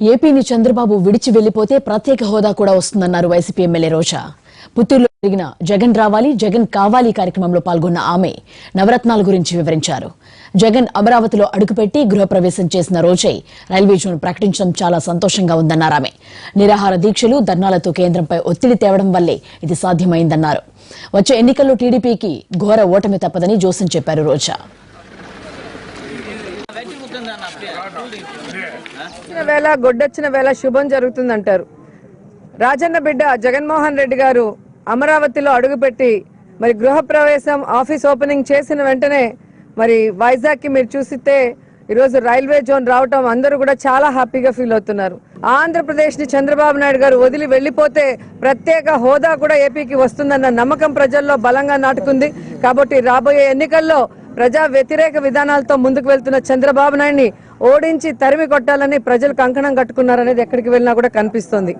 ఏపీని చంద్రబాబు విడిచి వెళ్ళిపోతే ప్రత్యేక హోదా కూడా వస్తుందన్నారు వైసీపీ ఎమ్మెల్యే రోజా పుత్తూరులో జరిగిన జగన్ రావాలి జగన్ కావాలి కార్యక్రమంలో పాల్గొన్న ఆమె నవరత్నాల గురించి వివరించారు. జగన్ అమరావతిలో అడుగుపెట్టి గృహప్రవేశం చేసిన రోజే రైల్వే జోన్ ప్రకటించడం చాలా సంతోషంగా ఉందన్నారు ఆమె. నిరాహార దీక్షలు ధర్నాలతో కేంద్రంపై ఒత్తిడి తేవడం వల్లే ఇది సాధ్యమైందన్నారు. వచ్చే ఎన్నికల్లో టీడీపీకి ఘోర ఓటమి తప్పదని జోసన్ చెప్పారు రోజా. వేళ గొడ్డొచ్చిన వేళ శుభం జరుగుతుందంటారు. రాజన్న బిడ్డ జగన్మోహన్ రెడ్డి గారు అమరావతిలో అడుగుపెట్టి మరి గృహప్రవేశం ఆఫీస్ ఓపెనింగ్ చేసిన వెంటనే మరి వైజాగ్కి మీరు చూసితే ఈరోజు రైల్వే జోన్ రావటం అందరూ కూడా చాలా హ్యాపీగా ఫీల్ అవుతున్నారు. ఆంధ్రప్రదేశ్ని చంద్రబాబు నాయుడు గారు వదిలి వెళ్ళిపోతే ప్రత్యేక హోదా కూడా ఏపీకి వస్తుందన్న నమ్మకం ప్రజల్లో బలంగా నాటుకుంది. కాబట్టి రాబోయే ఎన్నికల్లో ప్రజా వ్యతిరేక విధానాలతో ముందుకు వెళ్తున్న చంద్రబాబు నాయుడిని ఓడించి తరిమి కొట్టాలని ప్రజలు కంకణం కట్టుకున్నారనేది ఎక్కడికి వెళ్ళినా కూడా కనిపిస్తోంది.